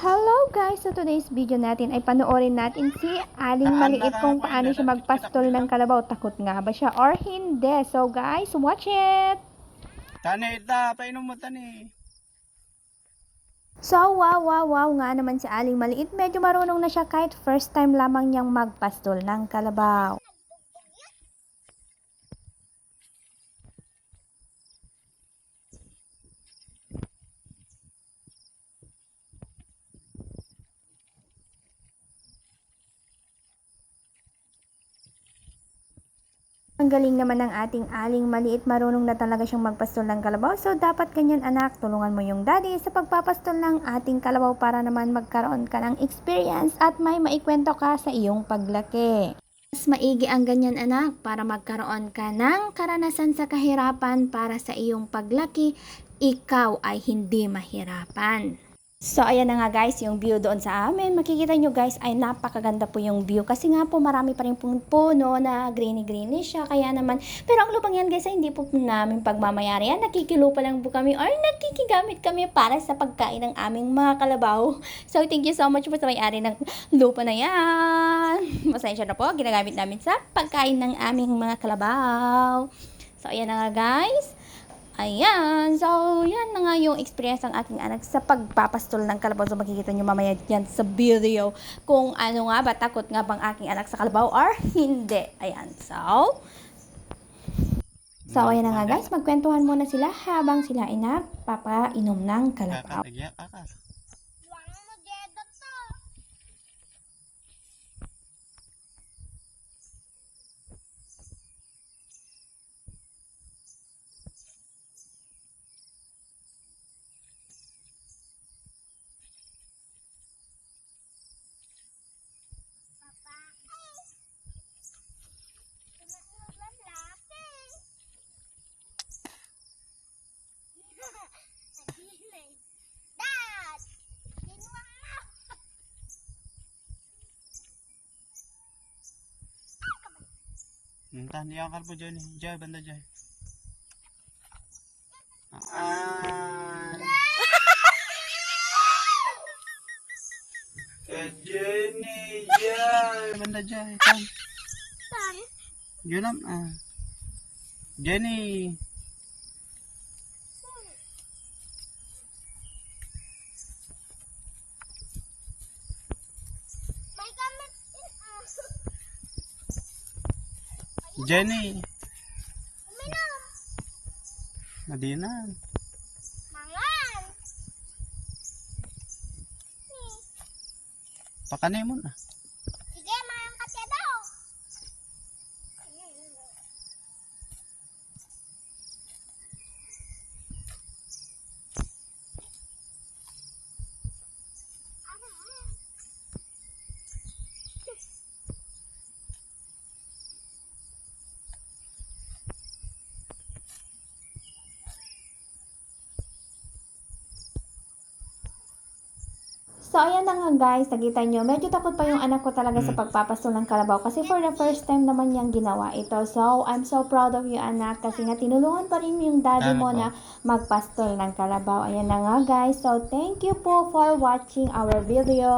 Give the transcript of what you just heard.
Hello guys! So today's video natin ay panoorin natin si Aling Maliit kung paano siya magpastol ng kalabaw. Takot nga ba siya or hindi? So guys, watch it! Tani, ita, painom mo tani. So wow, wow, wow nga naman si Aling Maliit. Medyo marunong na siya kahit first time lamang niyang magpastol ng kalabaw. Ang galing naman ng ating aling maliit, marunong na talaga siyang magpastol ng kalabaw. So, dapat ganyan anak, tulungan mo yung daddy sa pagpapastol ng ating kalabaw para naman magkaroon ka ng experience at may maikwento ka sa iyong paglaki. Mas maigi ang ganyan anak para magkaroon ka ng karanasan sa kahirapan para sa iyong paglaki, ikaw ay hindi mahirapan. So, ayan na nga guys, yung view doon sa amin. Makikita nyo guys, ay napakaganda po yung view. Kasi nga po, marami pa rin pong puno na greeny-greeny siya. Kaya naman, pero ang lupang yan guys, ay hindi po namin pagmamayari yan. Nakikilupa lang po kami or nakikigamit kami para sa pagkain ng aming mga kalabaw. So, thank you so much po sa may-ari ng lupa na yan. Masensya na po, ginagamit namin sa pagkain ng aming mga kalabaw. So, ayan na nga guys. Ayan. So, yan na nga yung experience ng aking anak sa pagpapastol ng kalabaw. So, makikita nyo mamaya yan sa video kung ano nga ba, takot nga bang aking anak sa kalabaw or hindi. Ayan. So, so ayan na nga guys. Magkwentuhan muna sila habang sila ay nagpapainom ng kalabaw. Hmm, tani, ang karpo dyan. Dyan, banda dyan. Ah. Eh, Jenny, dyan. Banda dyan, tan. Yun lang, ah. Jenny. May gamit din ah. Jenny. Madinan. Mangan! Pakanay mo na. So, ayan na nga guys, nakita nyo, medyo takot pa yung anak ko talaga sa pagpapastol ng kalabaw kasi for the first time naman niyang ginawa ito. So, I'm so proud of you anak kasi nga tinulungan pa rin yung daddy mo na magpastol ng kalabaw. Ayan na nga guys. So, thank you po for watching our video.